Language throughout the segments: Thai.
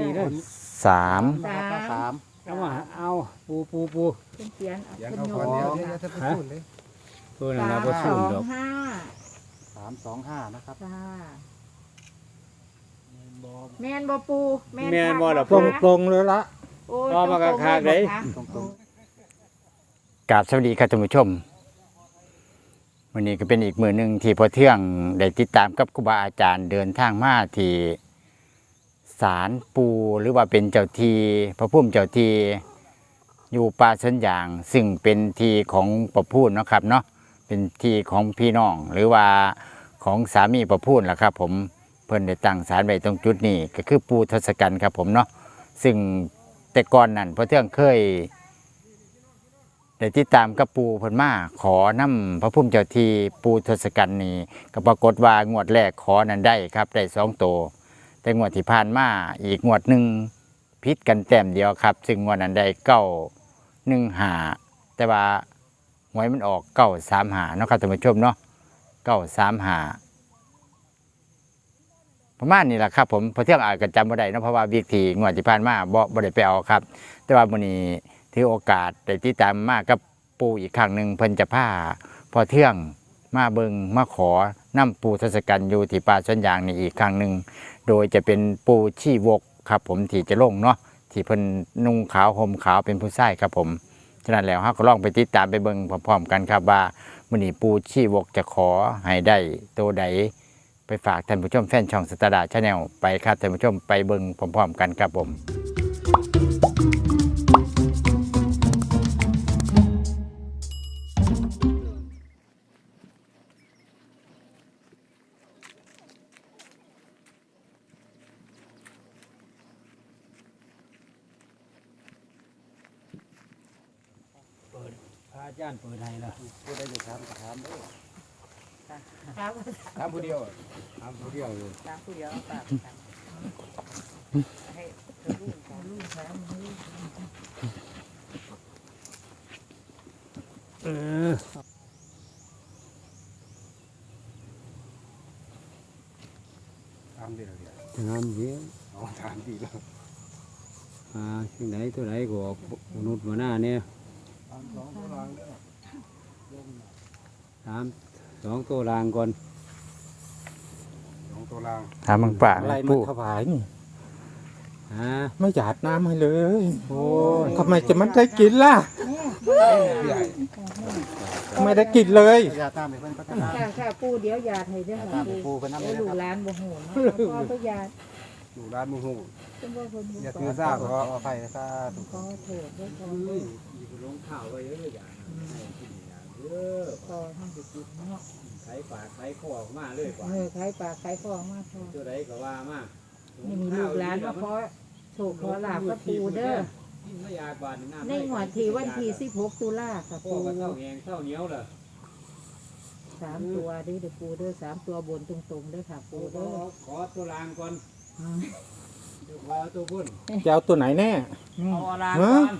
นี่เลยสามสาม สามเอาว่าเอาปูปูปูเป็นเขียนเอาเดี๋ยวเป็นเขาโยขอนเดี๋ยวเอาเดี๋ยวค่ะจะไปพูดเลยตัวนั้นสาเรามบ่สสูองดอกห้าสามสองห้านะครับจ้าแมนบ่ปูแมนแม่นบ่ล่ะคัปูกตรงเลยละโอ้ยต่อมาตรงๆคักๆเลยบ่คะตรงกราบสวัสดีครับท่านผู้ชม วันนี้ก็เป็นอีกมือหนึ่งที่พอเที่ยงได้ติดตามกับครูบาอาจารย์เดินทางมาที่ ศาลปูหรือว่าเป็นเจ้าทีพระพุ่มเจ้าทีอยู่ป่าสัญญาง ซึ่งเป็นทีของประพูนเนาะครับเนาะเป็นทีของพี่น้อง หรือว่าของสามีประพูนล่ะครับ ผมเพิ่นได้ตั้งศาลไว้ตรงจุดนี้ก็คือปูทศกัณฐ์ครับผมเนาะซึ่งแต่ก่อนนั้นพอเที่ยงเคยได้ติดตามกับปูเพิ่นมาขอนำพระพุ่มเจ้าทีปูทศกัณฐ์นี้ก็ปรากฏว่างวดแรกขอนั้นได้ครับได้สองโตว แต่งวดที่ผ่านมาอีกงวดหนึ่งพิษกันแต้มเดียวครับ ซึ่งงวดนั้นได้เก้าหนึ่งหาแต่ว่าหวยมันออกเก้าสามหาเนาะครับท่านผู้ชมเนาะเก้าสามหาประมาณนี้แหละครับผมพอเที่ยงอาจจะจำไม่ได้เนาะเพราะว่าวิกทีงวดที่ผ่านมาบ่บ่ได้ไปเอาครับ แต่ว่ามื้อนี้ถือโอกาสได้ติดตามมากกับปูอีกครั้งหนึ่งเพิ่นจะพาพอเที่ยงมาเบิงมาขอนำปูทศกัณฐ์อยู่ที่ป่าสวนยางนี่อีกครั้งหนึ่ง โดยจะเป็นปูชีวกครับผมที่จะลงเนาะที่เพิ่นนุ่งขาวห่มขาวเป็นผู้ชายครับผมฉะนั้นแล้วเฮาก็ลองไปติดตามไปเบิ่งพร้อมๆกันครับว่ามื้อนี้ปูชีวกจะขอให้ได้ตัวใดไปฝากท่านผู้ชมแฟนช่องสตาร์ดาชาแนลไปครับท่านผู้ชมไปเบิ่งพร้อมๆกันครับผม ผู้เดียวถามผู้เดียวเลยสามผู้เดียวเอาปากให้ลูกของลูกสามมือเออถามเดียวเดียวทางนั้นเยอะเอาถามดีแล้วอ่าจังไหนตัวไหนก็ออกมนุษย์มาหน้าเนี่ยถามสองตัวรางเด้อถามสองตัวรางก่อนสอง ตัวรางถามบางป่าอะไรปูมาถวายนี่ฮะไม่หยาดน้ำให้เลยโอ้ยทำไมจะมันได้กินล่ะใหญ่ทำไมได้กินเลยอย่าตามไปเพิ่นพัฒนาค่ะค่ะปูเดี๋ยวหยาดให้เด้ออย่าค่ะตามไปปูปูเพิ่นน้ำโอ้เลยลูนะกครับหลานบ่โหนเนาะพ่อก็หยาดอยู่ร้านมูฮูจนว่าเพิ่นบ่อย่าขถือซาขออภัยซาถูกขอโทษด้วยขอเฮ้ยมีคนลงข่าวไว้เยอะอย่างให้กินอย่างเยอะขอให้สิกินเนาะ ไขปากไขคอออกมาเลยกว่าเออขายปากขายของมาพอตัวใดก็ว่ามานี่มีลูกหลานมาขอโชคขอลาบกับปูเด้อไม่อยากบาดน้ำในงวดที่วันที่16ตุลาค่ะพ่อปูก็เท่าแหงเท่าเหนียวเลยสามตัวเด้อเด้อปูเด้อสามตัวบนตรงๆเด้อค่ะปูขอเด้อขอตัวรางก่อนอืมเดี๋ยวขอตัวพุ่นจะเอาตัวไหนแน่นี่เอารางฮะก่อน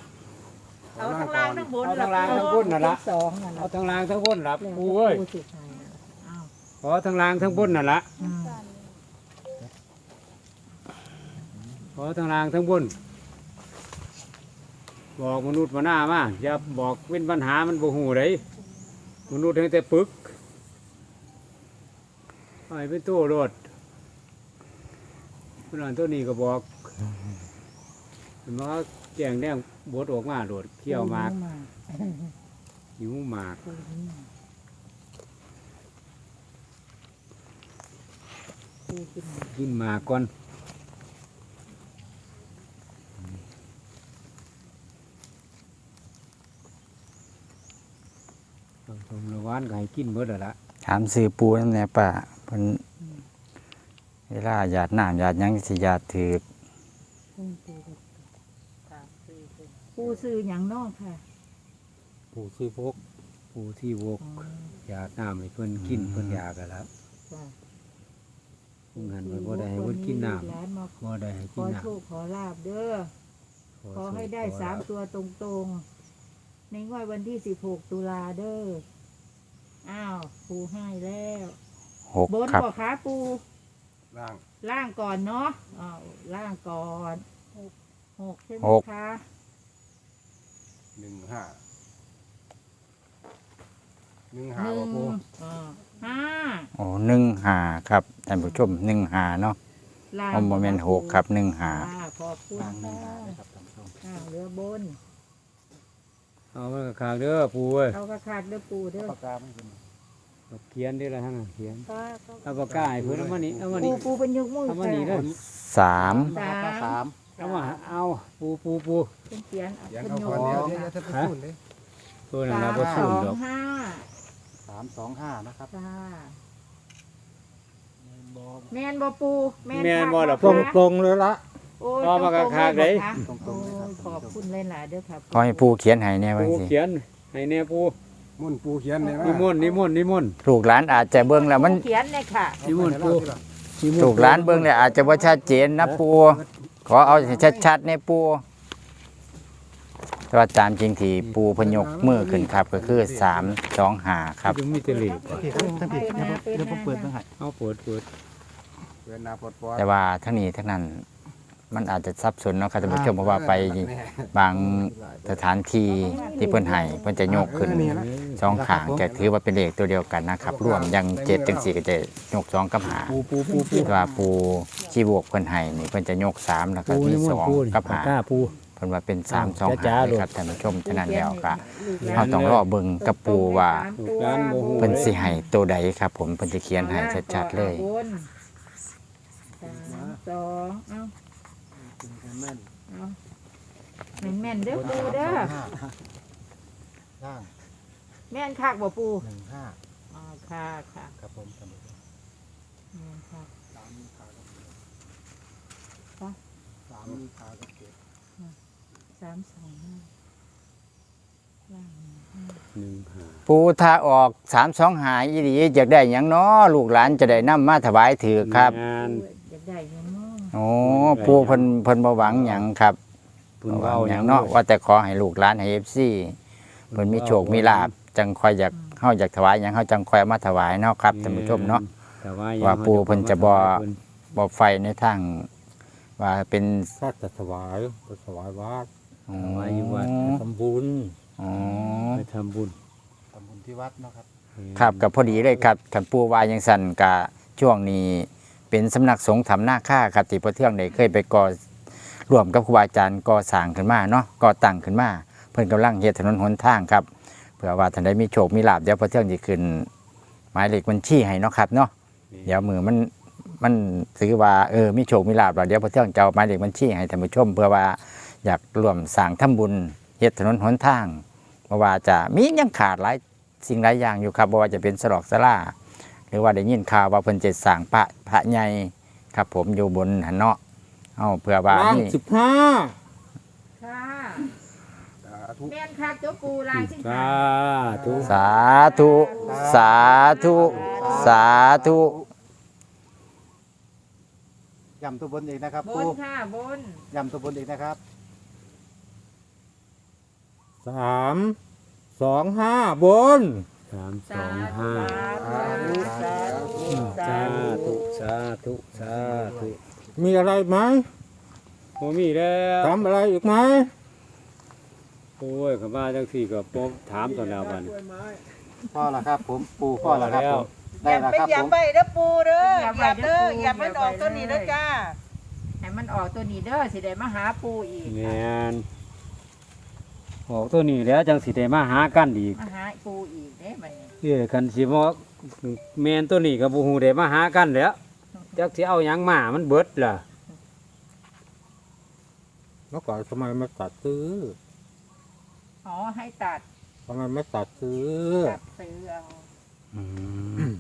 เอาทั้งล่างทั้งบนเอาทั้งล่างทั้งบนน่ะล่ะสองน่ะ เอานะทั้งรางทั้งพุ่นรับแล้วปูเอ้ย ปูสิให้น่ะอ้าว ขอทั้งรางทั้งพุ่นน่ะละอืมขอทั้งรางทั้งพุ่นบอกมนุษย์มาหน้ามาอย่าบอกเป็นปัญหามันบ่หูเลยมนุษย์เพียงแต่ปึกไอ้เป็นตัวรถคนนั้นตัวนี้ก็บอกมันว่าแจงแดงบดออกมาโดดเขี้ยวหมากหิวหมาก ปูกินหมากกินหมากก่อนเอาชมละวานก็ให้กินเบิดแล้วละถามซื้อปูนั่นแหละป่าเพิ่นเวลาหยาดน้ำหยาดหยังสิหยาดถือปูปูสามสี่ปูปูซื้อหยังนอกค่ะปู่ชีพกผู้ที่วกอ๋ออยากน้ำให้เพิ่นกินเพิ่นอยากกันแล้วจ้ะ เพิ่นหันไปบ่ได้ให้เพิ่นกินน้ลูร้านมาขำบ่ได้ให้ขกินอน้โชคขอลาบเด้อำขอให้ได้สามตัวตรงๆ ในงวดวันที่สิบหกตุลาเด้อ อ้าว ปูให้แล้ว หกบนครับ บ่ขาปู ล่างล่างก่อนเนาะอ้าวล่างก่อนหกใช่ไหมหก คะหนึ่งห้า หนึ่งหห้านึ่บ่งปูอ่าห้าโอ้หนึ่งหาครับท่านผู้ชมหนึ่งหาเนาะล่างโอโมเมนหกครับหนึ่งหา อ่าขอบคุณล่างหนึ่งค่ะห้าเลยครับท่านผู้ชมอ่าเรือบนเอามันก็คางเด้อปูเว้ยเอากระขาดเด้อปูเด้อปากกาไม่เป็นเขียนได้ละทั้งนั้นเขียนป้าเอาปากกาให้เพิ่นเอามานี่เอามาปูนี่ปูเป็นยกมือเอามานี่เด้อสามสาม สามเอามาเอาปูปูปูเป็นเขียนเสียงเป็นเขายก่กอนเดี๋ยวเดี๋ยวจะไปพูดเลยตัวนั้นสาเรามบ่สสู้องดอกห้าสามสองห้านะครับ จ้าแมนบ่ปูแมนแม่นบ่ล่ะ ตรงตรงๆเลยละโอ้ยเอามากระคากเลย ตรงๆเลยเหรอคะโอ้ยขอบคุณหลายๆเด้อครับขอให้ผู้เขียนให้แน่ว่าปูสิเขียนให้แน่ปูมุ่นปูเขียนเลยนะนิมนต์นิมนต์นิมนต์ ลูกหลานอาจจะเบิ่งแล้วมันเขียนเลยค่ะ นิมนต์ปูนิมนต์ลูกหลานเบิ่งแล้วอาจจะบ่ชัดเจนนะปูขอเอาให้ชัดๆในปู แต่ว่าตามจริงที่ปูพนยกมือขึ้นครับก็คือสามสองหาครับจะมีแต่เลขพี่ครับท่านพี่เดี๋ยวผมเดี๋ยวผมเปิดเบิ่งให้เอาเปิดเปิดเปิดนาปดปลอดแต่ว่าทั้งนี้ทั้งนั้นมันอาจจะสับสนเนาะครับท่านผู้ชมเพราะว่าไปบางสถานที่ที่เพิ่นให้เพิ่นจะโยกขึ้นสองขางก็ถือว่าเป็นเลขตัวเดียวกันนะครับรวมยังเจ็ดจังสี่ก็จะโยกสองกับหาแต่ว่าปูชีบวกเพิ่นให้นี่เพิ่นจะโยกสามแล้วก็มีสองกับหาปู พิ่นว่าเป็นสามสองจ้าหาๆเลยครับท่านผู้ชมฉะนั้นแล้วก็ลูกหลเราต้องรอเบิ่งกับปูว่าลูกหลานบ่ฮู้เพิ่นสิให้ตัวใดครับ ผมเพิ่นจะเขียนให้ชัดๆเลยบนสามสองเอาเอาแม่นๆเด้อปูเด้อล่างแม่นคักบ่ปูหนึ่งห้าอ๋อค่ะค่ะครับผมท่านผู้ชมแม่นคักสามมีขากับเจ็ดปะสามมีขากับเจ็ด สามสองห้าล่างห้าหนึ่งหาปูถ้าออกสามสองหาอีหลีอยากได้หยังน้อลูกหลานจะได้นำมาถวายถือครับ งาน อยากได้เงินเนาะโอ้ปูเพิ่นเพิ่นบ่หวังหยังครับเพิ่นบ่หวัเว้างหหยัยังงเนาะเนาะว่าแต่ขอให้ลูกหลานให้ FC เพิ่นมีโชคมีลาภจังค่อยอยากเฮาอยากถวายหยังเฮาจังค่อยเอามาถวายเนาะครับท่านผู้ชมเนาะ แต่ว่าว่าปู่เพิ่นจะบ่ บ่ไฟในทางว่าเป็นถ้าจะถวายจะถวายวัด อ๋อถวายอยู่วัดทำบุญอ๋อไปทำบุญทำบุญที่วัดเนาะครับครับกับพอดีเลยครับคันปู่ว่าจังซั่นกะช่วงนี้เป็นสำนักสงฆ์ถ้ำนาค่าครับที่พ่อเทืองได้เคยไปก่อร่วมกับครูบาอาจารย์ก่อสร้างขึ้นมาเนาะก่อตั้งขึ้นมา เพิ่นกำลังเฮ็ดถนนหนทางครับเผื่อว่าท่านได้มีโชคมีลาภเดี๋ยวพ่อเทืองสิขึ้นหมายเลขบัญชีให้เนาะครับเนาะเดี๋ยวมือมันมันถือว่าเออมีโชคมีลาภแล้วเดี๋ยวพ่อเทืองจะเอาหมายเลขบัญชีให้ท่านผู้ชมเพื่อว่า อยากร่วมสร้างทำบุญเฮ็ดถนนหนทางเพราะว่าจะมียังขาดหลายสิ่งหลายอย่างอยู่ครับบ่ว่าจะเป็นสลอกสลาหรือว่าได้ยินข่าวว่าเพิ่นจะสร้างพระพระใหญ่ครับ ผมอยู่บนหันเนาะเอาเพื่อว่าล่างนี่สิบห้าค่ะสาธุแม่นคักเจ้าปูลายสิสาธุสาธุสาธุสาธุย้ำตัวบนอีกนะครับบปูนค่ะบน ย้ำตัวบนอีกนะครับ สามสองห้าบน สามสสาองธุห้าสาธุสาธุสาธุ สาธุ สาธุมีอะไรไหมโอ้มีแล้วทำอะไรอีกไหมโอ้ยข้ามาจังสี่ก็ผมถามตอนแล้วบัดนพ่อละครับ ผมปูพ่อละครับผมอได้ย่าละไปครับอย่าผมไปเด้อปูเด้ออย่าอย่าไปเด้เด้ออปูอย่ามันอย่าไปออกตัวนี้เลเด้อยจ้าให้มันออกตัวนี้เด้อสิได้มาหาปูอีกแมน ออกตัวนี้แล้วจังสิได้มาหากันอีกมาหาปูอีกเด้บัดนี้เอ้ยคันสิบ่แมนตัวนี้ก็บ่ฮู้ได้มาหากันแหล้วจักสิเอาหยังมามันเบิดล่ะเมื่อก่อนทำไมไม่ตัดซื้ออ๋อให้ตัดทำไมไม่ตัดซื้อตัดซื้อเอา อืม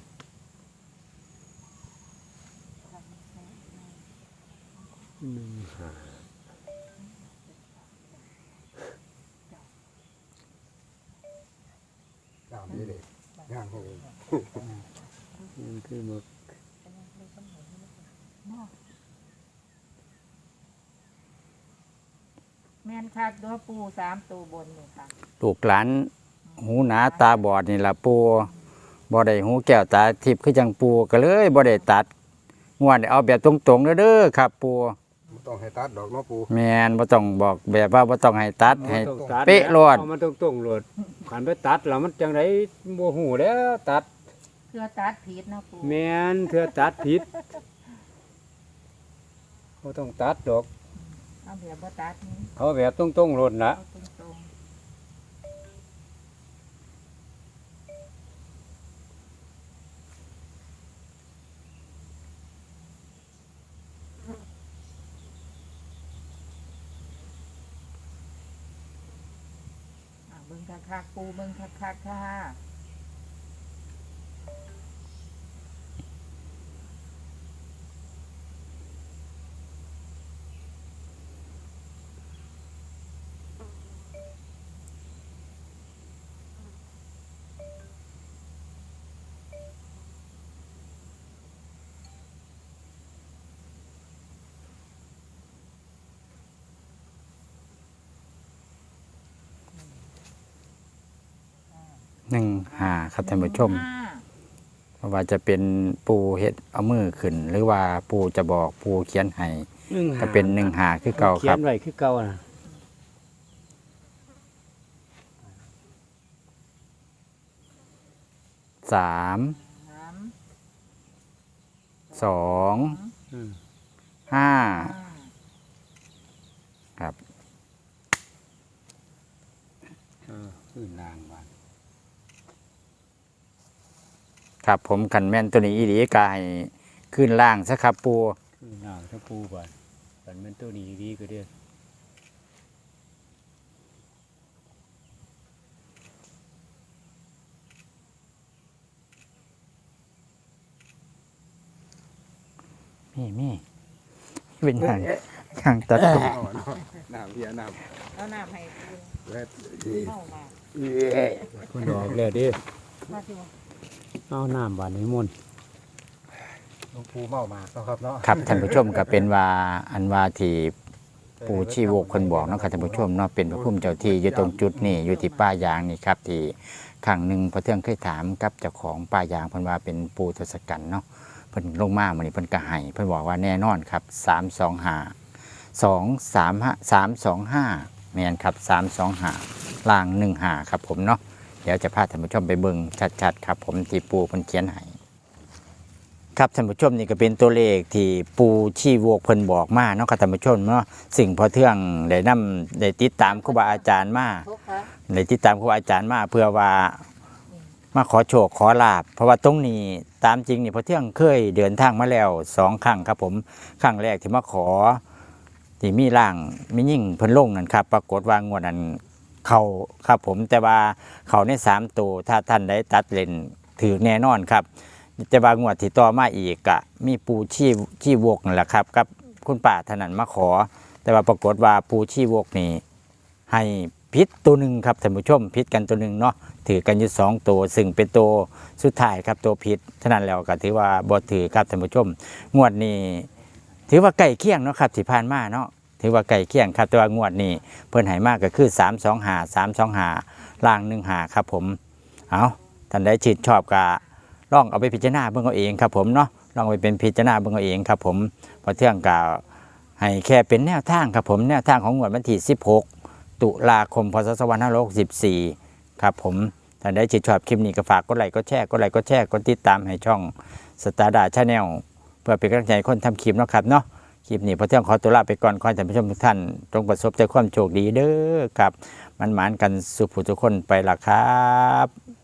หนึ่งห้า ย่ำ นี่เลยย่างเลยมันคือหมดแม่นคักตัวปูสามตัวบนนี่ค่ะลูกหลานหูหนาตาบอดนี่ล่ะปูบ่ได้หูแก้วตาทิพย์คือจังปูก็เลยบ่ได้ตัดงวดนี้เอาแบบตรงๆเด้อเด้อครับปูบ่ ต้องให้ตัดดอกเนาะปูแมนบ่ต้องบอกแบบว่าบ่ต้องให้ตัดให้มันต้องตัดเป๊ะโลด เอามันต้องตรงๆโลดขันไปตัดแล้วมันจังไดบ่หูแล้วตัดเพื่อตัดผิดนะปูแม่นเธอตัดผิดบ่ต้องตัดดอก เอาแบบบ่ตัดนี่เขาแบบตรงๆโลดนะเอาตรง อะเบิ่ง คักปูเบิ่งคักๆค่ะ หนึ่งหาครับท่านผู้ชมห้าเพราะว่าจะเป็นปูเฮ็ดเอามือขึ้น หรือว่าปูจะบอกปูเขียนให้ก็เป็นหนึ่งหาคือเก่าเขีคยรับ นไว้คือเก่านะสามสามสองอืมห้าห้าครับเออขึ้นนางบาน ครับ ผมขันแม่นตัวนี้อีหลีกายขึ้นล่างซะครับปูขึ้นนางถ้าปูบานกันมันตัวนี้ดีก็เด้อมีมีเป็นทางทางตัดผมเอาเนาะน้ำเพียน้ำเอาน้ำให้ปูเล็ดเข้ามาคนดอกแล้วเด้อมาสิวะ เอาน้ำบานให้มนต์หลวงปูเมามาเนาะครับเนาะครับท่านผู้ชมก็เป็นว่าอันว่าที่ปู่ชีวกคนบอกเนาะครับท่านผู้ชมเนาะเป็นพระพุ่มเจ้าที่อยู่ตรงจุดนี่อยู่ที่ป้ายางนี่ครับที่ครั้งหนึ่งพระเทืองเคยถามกับเจ้าของป้ายางเพิ่นว่าเป็นปู่ทศกัณฐ์เนาะเพิ่นลงมามื้อนี้เพิ่นก็ให้เพิ่นบอกว่าแน่นอนครับ325 235 325แม่นครับ325ล่าง15ครับผมเนาะ เดี๋ยวจะพาท่านผู้ชมไปเบิ่งชัดๆครับ ผมที่ปู่เพิ่นเขียนให้ครับท่านผู้ชมนี่ก็เป็นตัวเลขที่ปูชีวกเพิ่นบอกมาเนาะครับท่านผู้ชมเนาะสิ่งพอเทื่องได้นำได้ติดตามครูบาอาจารย์มาทุกค่ะได้ติดตามครูบาอาจารย์มาเพื่อว่ามาขอโชคขอลาบเพราะว่าตรงนี้ตามจริงนี่พอเทื่องเคยเดินทางมาแล้วสองครั้งครับผมครั้งแรกที่มาขอที่มีร่างมียิ่งเพิ่นลงนั่นครับ ปรากฏว่างวดนั้น เขาครับผมแต่ว่าเขาในสามตัวถ้าท่านได้ตัดเลนถือแน่นอนครับ แต่ว่างวดที่ต่อมาอีกกะมีปูชีชีวกนั่นแหละครับกับคุณป่าถนันมาขอ แต่ว่าปรากฏว่าปูชีวกนี่ให้พิษตัวหนึ่งครับท่านผู้ชมพิษกันตัวหนึ่งเนาะถือกันอยู่สองตัวซึ่งเป็นตัวสุดท้ายครับตัวพิษฉะนั้นแล้วก็ถือว่าบ่ถือครับท่านผู้ชม งวดนี้ถือว่าใกล้เคียงเนาะครับที่ผ่านมาเนาะ ถือว่าใกล้เคียงครับแต่ว่างวดนี้เพิ่นให้มากก็คือ 3 2 5 3 2 5ล่าง1 5ครับผมเอาท่านใดชื่นชอบก็ลองเอาไปพิจารณาเบิ่งเอาเองครับผมเนาะลองไปเป็นพิจารณาเบิ่งเอาเองครับผมพอเที่ยงกล่าวให้แค่เป็นแนวทางครับผมแนวทางของงวดวันที่ 16 ตุลาคมพศ2564ครับผมท่านใดชื่นชอบคลิปนี้ก็ฝากกดไลค์กดแชร์กดไลค์กดแชร์กดติดตามให้ช่องสตาร์ดาชาแนลเพื่อเป็นกำลังใจคนทำคลิปนะครับเนาะ ลิปนี้พอเที่ยงขอตัวลาไปก่อนขอให้ท่านผู้ชมทุกท่านจงประสบแต่ความโชคดีเด้อครับมันหมานกันสุขผู้ทุกคนไปละครับ